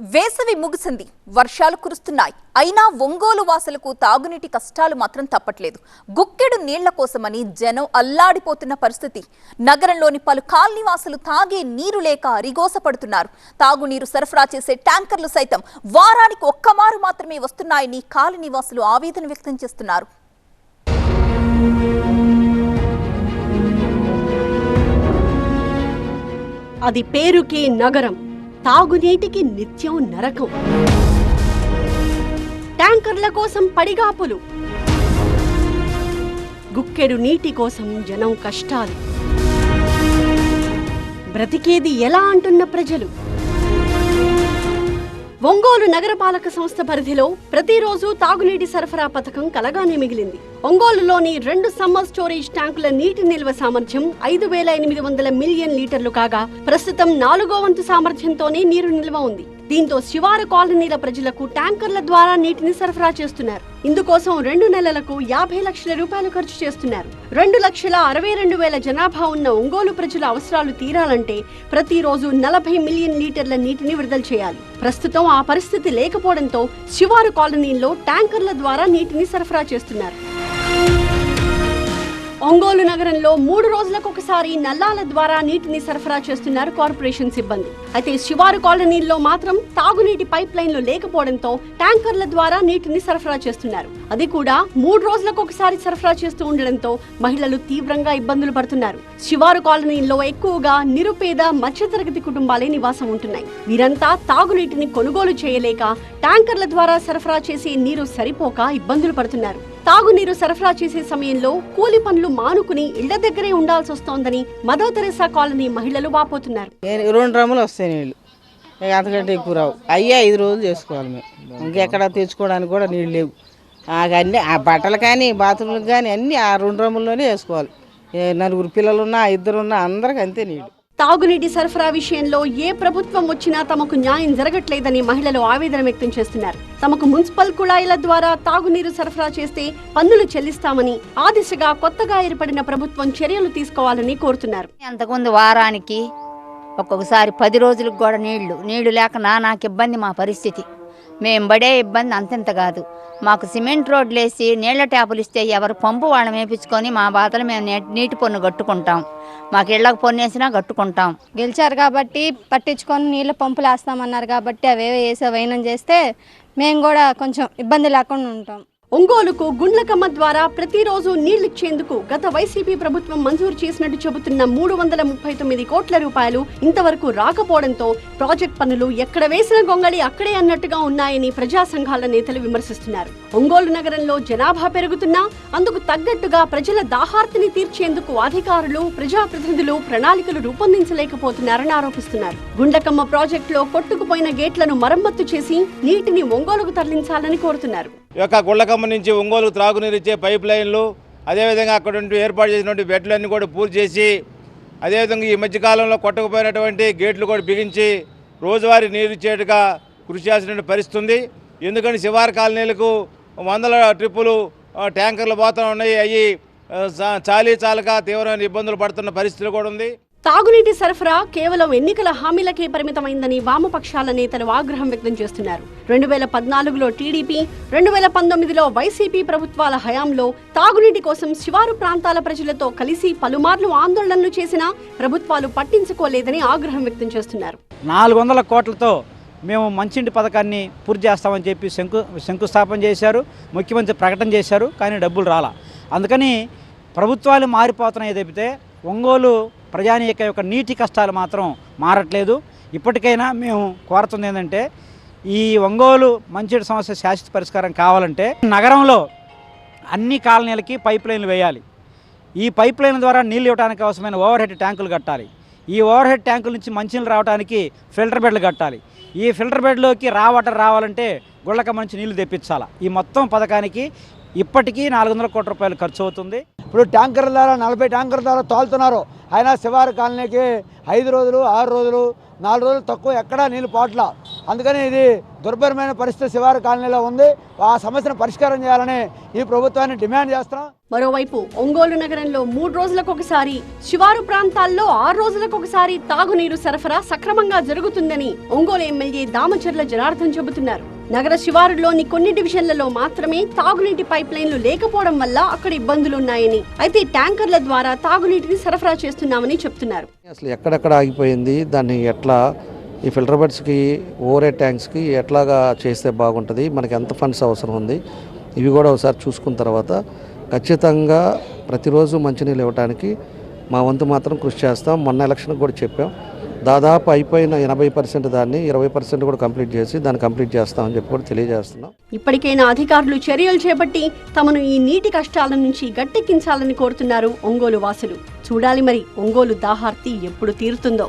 వేసవి ముగిసింది. వర్షాలు కురుస్తున్నాయి. అయినా ఒంగోలు వాసులకు తాగునీటి కష్టాలు మాత్రం తప్పట్లేదు. గుక్కెడు నీళ్ళ కోసమని జనం అల్లాడిపోతున్న పరిస్థితి. నగరంలోని పలు కాలనీవాసులు తాగే నీరు లేక అరిగోసపడుతున్నారు. తాగునీరు సరఫరా చేసే ట్యాంకర్లు సైతం వారానికి ఒక్కమారు మాత్రమే వస్తున్నాయని కాలనీవాసులు ఆవేదన వ్యక్తం చేస్తున్నారు. అది పేరుకి నగరం. తాగునీటికి నిత్యం నరకం. ట్యాంకర్ల కోసం పడిగాపులు. గుక్కెడు నీటి కోసం జనం కష్టాలు. బ్రతికేది ఎలా అంటున్న ప్రజలు? ఒంగోలు నగరపాలక సంస్థ పరిధిలో ప్రతిరోజు తాగునీటి సరఫరా పథకం కలగానే మిగిలింది. ఒంగోలులోని రెండు సమ్మర్ స్టోరేజ్ ట్యాంకుల నీటి నిల్వ సామర్థ్యం ఐదు వేల ఎనిమిది వందల మిలియన్ లీటర్లు కాగా ప్రస్తుతం నాలుగో వంతు సామర్థ్యంతోనే నీరు నిల్వ ఉంది. దీంతో శివారు కాలనీల ప్రజలకు ట్యాంకర్ల ద్వారా నీటిని సరఫరా చేస్తున్నారు. ఇందుకోసం రెండు నెలలకు యాభై లక్షల రూపాయలు ఖర్చు చేస్తున్నారు. రెండు లక్షల అరవై రెండు వేల జనాభా ఉన్న ఒంగోలు ప్రజల అవసరాలు తీరాలంటే ప్రతిరోజు నలభై మిలియన్ లీటర్ల నీటిని విడుదల చేయాలి. ప్రస్తుతం ఆ పరిస్థితి లేకపోవడంతో శివారు కాలనీల్లో ట్యాంకర్ల ద్వారా నీటిని సరఫరా చేస్తున్నారు. ఒంగోలు నగరంలో మూడు రోజులకు ఒకసారి నల్లాల ద్వారా నీటిని సరఫరా చేస్తున్నారు కార్పొరేషన్ సిబ్బంది. అయితే శివారు కాలనీల్లో మాత్రం తాగునీటి పైప్ లైన్లు లేకపోవడంతో ట్యాంకర్ల ద్వారా నీటిని సరఫరా చేస్తున్నారు. అది కూడా మూడు రోజులకు ఒకసారి సరఫరా చేస్తూ ఉండడంతో మహిళలు తీవ్రంగా ఇబ్బందులు పడుతున్నారు. శివారు కాలనీల్లో ఎక్కువగా నిరుపేద మధ్యతరగతి కుటుంబాలే నివాసం ఉంటున్నాయి. వీరంతా తాగునీటిని కొనుగోలు చేయలేక ట్యాంకర్ల ద్వారా సరఫరా చేసే నీరు సరిపోక ఇబ్బందులు పడుతున్నారు. తాగునీరు సరఫరా చేసే సమయంలో కూలి పనులు మానుకుని ఇళ్ళ దగ్గరే ఉండాల్సి వస్తోందని మదర్ తెరెసా కాలనీ మహిళలు వాపోతున్నారు. రెండు డ్రమ్ములు వస్తాయి నీళ్ళు. అంతకంటే ఎక్కువ రావు. అయ్యే ఐదు రోజులు చేసుకోవాలి మేము. ఇంకెక్కడ తెచ్చుకోవడానికి కూడా నీళ్ళు లేవు. అన్నీ ఆ బట్టలు కానీ బాత్రూమ్లు కానీ అన్నీ ఆ రెండు డ్రమ్ముల్లోనే వేసుకోవాలి. నలుగురు పిల్లలున్నా ఇద్దరున్నా అందరికి అంతే నీళ్ళు. తాగునీటి సరఫరా విషయంలో ఏ ప్రభుత్వం వచ్చినా తమకు న్యాయం జరగట్లేదని మహిళలు ఆవేదన వ్యక్తం చేస్తున్నారు. తమకు మున్సిపల్ కుళాయిల ద్వారా తాగునీరు సరఫరా చేస్తే పన్నులు చెల్లిస్తామని ఆ దిశగా కొత్తగా ఏర్పడిన ప్రభుత్వం చర్యలు తీసుకోవాలని కోరుతున్నారు. అంతకుముందు వారానికి ఒక్కొక్కసారి పది రోజులకు కూడా నీళ్ళు నీళ్ళు లేక నా నాకు ఇబ్బంది మా పరిస్థితి. మేము పడే ఇబ్బంది అంతంత కాదు. మాకు సిమెంట్ రోడ్లు వేసి నీళ్ళ ట్యాపులు ఇస్తే ఎవరు పంపు వాళ్ళని వేపించుకొని మా బాధలు మేము నీటి పొన్ను కట్టుకుంటాం మాకు ఇళ్ళకు పొన్నేసినా వేసినా కట్టుకుంటాం గెలిచారు కాబట్టి పట్టించుకొని నీళ్ళ పంపులు వేస్తామన్నారు కాబట్టి అవే వేసే వైనం చేస్తే మేము కూడా కొంచెం ఇబ్బంది లేకుండా ఉంటాం. ఒంగోలుకు గుండ్లకమ్మ ద్వారా ప్రతిరోజు నీళ్ళిచ్చేందుకు గత వైసీపీ ప్రభుత్వం మంజూరు చేసినట్టు చెబుతున్న మూడు వందల ముప్పై తొమ్మిది కోట్ల రూపాయలు ఇంతవరకు రాకపోవడంతో ప్రాజెక్ట్ పనులు ఎక్కడ వేసిన గొంగళి అక్కడే అన్నట్టుగా ఉన్నాయని ప్రజా సంఘాల నేతలు విమర్శిస్తున్నారు. ఒంగోలు నగరంలో జనాభా పెరుగుతున్నా అందుకు తగ్గట్టుగా ప్రజల దాహార్తిని తీర్చేందుకు అధికారులు ప్రజాప్రతినిధులు ప్రణాళికలు రూపొందించలేకపోతున్నారని ఆరోపిస్తున్నారు. గుండ్లకమ్మ ప్రాజెక్టులో కొట్టుకుపోయిన గేట్లను మరమ్మత్తు చేసి నీటిని ఒంగోలుకు తరలించాలని కోరుతున్నారు. యొక్క గుళ్ళకమ్మ నుంచి ఒంగోలు త్రాగునీరు ఇచ్చే పైప్ లైన్లు అదేవిధంగా అక్కడ ఏర్పాటు చేసినటువంటి బెడ్లన్నీ కూడా పూర్తి చేసి అదేవిధంగా ఈ మధ్యకాలంలో కొట్టకపోయినటువంటి గేట్లు కూడా బిగించి రోజువారీ నీరు ఇచ్చేట్టుగా కృషి చేసినటువంటి పరిస్థితుంది. ఎందుకంటే శివారు కాలనీలకు వందల ట్రిప్పులు ట్యాంకర్లు పోతూ ఉన్నాయి అవి చాలీ చాలక తీవ్రమైన ఇబ్బందులు పడుతున్న పరిస్థితులు కూడా ఉంది. తాగునీటి సరఫరా కేవలం ఎన్నికల హామీలకే పరిమితమైందని వామపక్షాల నేతలు ఆగ్రహం వ్యక్తం చేస్తున్నారు. రెండు వేల పద్నాలుగులో టీడీపీ రెండు వేల పంతొమ్మిదిలో వైసీపీ ప్రభుత్వాల హయాంలో తాగునీటి కోసం శివారు ప్రాంతాల ప్రజలతో కలిసి పలుమార్లు ఆందోళనలు చేసినా ప్రభుత్వాలు పట్టించుకోలేదని ఆగ్రహం వ్యక్తం చేస్తున్నారు. నాలుగు వందల కోట్లతో మేము మంచింటి పథకాన్ని పూర్తి చేస్తామని చెప్పి శంకు శంకుస్థాపన చేశారు ముఖ్యమంత్రి ప్రకటన చేశారు కానీ డబ్బులు రాలా. అందుకని ప్రభుత్వాలు మారిపోతున్నాయి తప్పితే ఒంగోలు ప్రజానీక యొక్క నీటి కష్టాలు మాత్రం మారట్లేదు. ఇప్పటికైనా మేము కోరుతుంది ఏంటంటే ఈ ఒంగోలు మంచినీటి సమస్య శాశ్వత పరిష్కారం కావాలంటే నగరంలో అన్ని కాలనీలకి పైప్ లైన్లు వేయాలి. ఈ పైప్ లైన్ ద్వారా నీళ్ళు ఇవ్వడానికి అవసరమైన ఓవర్ హెడ్ ట్యాంకులు కట్టాలి. ఈ ఓవర్ హెడ్ ట్యాంకుల నుంచి మంచినీళ్ళు రావడానికి ఫిల్టర్ బెడ్లు కట్టాలి. ఈ ఫిల్టర్ బెడ్లోకి రా వాటర్ రావాలంటే గుళ్ళక మంచి నీళ్ళు తెప్పించాలి. ఈ మొత్తం పథకానికి ఇప్పటికీ నాలుగు వందల కోట్ల రూపాయలు ఖర్చు అవుతుంది. ఇప్పుడు ట్యాంకర్ల ద్వారా నలభై ట్యాంకర్ ద్వారా తోలుతున్నారు అయినా శివారు కాలనీకి ఐదు రోజులు ఆరు రోజులు నాలుగు రోజులు తక్కువ ఎక్కడా నీళ్ళు పోట్ల. అందుకని ఇది దుర్భరమైన పరిస్థితి శివారు కాలనీలో ఉంది. ఆ సమస్యను పరిష్కారం చేయాలని ఈ ప్రభుత్వాన్ని డిమాండ్ చేస్తున్నాం. మరోవైపు ఒంగోలు నగరంలో మూడు రోజులకు ఒకసారి శివారు ప్రాంతాల్లో ఆరు రోజులకు ఒకసారి తాగునీరు సరఫరా సక్రమంగా జరుగుతుందని ఒంగోలు ఎమ్మెల్యే దామచర్ల జనార్దన్ చెబుతున్నారు. నగర శివారులోని కొన్ని డివిజన్లలో మాత్రమే తాగునీటి పైప్ లైన్లు లేకపోవడం వల్ల అక్కడ ఇబ్బందులున్నాయని. అయితే ట్యాంకర్ల ద్వారా తాగునీటిని సరఫరా చేస్తున్నామని చెప్తున్నారు. అసలు ఎక్కడెక్కడ ఆగిపోయింది? దాన్ని ఎట్లా ఈ ఫిల్టర్ బెడ్స్కి ఓవరే ట్యాంక్స్కి ఎట్లాగా చేస్తే బాగుంటుంది? మనకి ఎంత ఫండ్స్ అవసరం ఉంది? ఇవి కూడా ఒకసారి చూసుకున్న తర్వాత ఖచ్చితంగా ప్రతిరోజు మంచినీళ్ళు ఇవ్వడానికి మా వంతు మాత్రం కృషి చేస్తాం. మొన్న ఎలక్షన్కి కూడా చెప్పాం. దాదాపు అయిపోయిన ఎనభై పర్సెంట్ దాన్ని ఇరవై పర్సెంట్ కూడా కంప్లీట్ చేసి దాన్ని కంప్లీట్ చేస్తామని చెప్పి కూడా తెలియజేస్తున్నాం. ఇప్పటికైనా అధికారులు చర్యలు చేపట్టి తమను ఈ నీటి కష్టాల నుంచి గట్టెక్కించాలని కోరుతున్నారు ఒంగోలు వాసులు. చూడాలి మరి ఒంగోలు దాహార్తి ఎప్పుడు తీరుతుందో.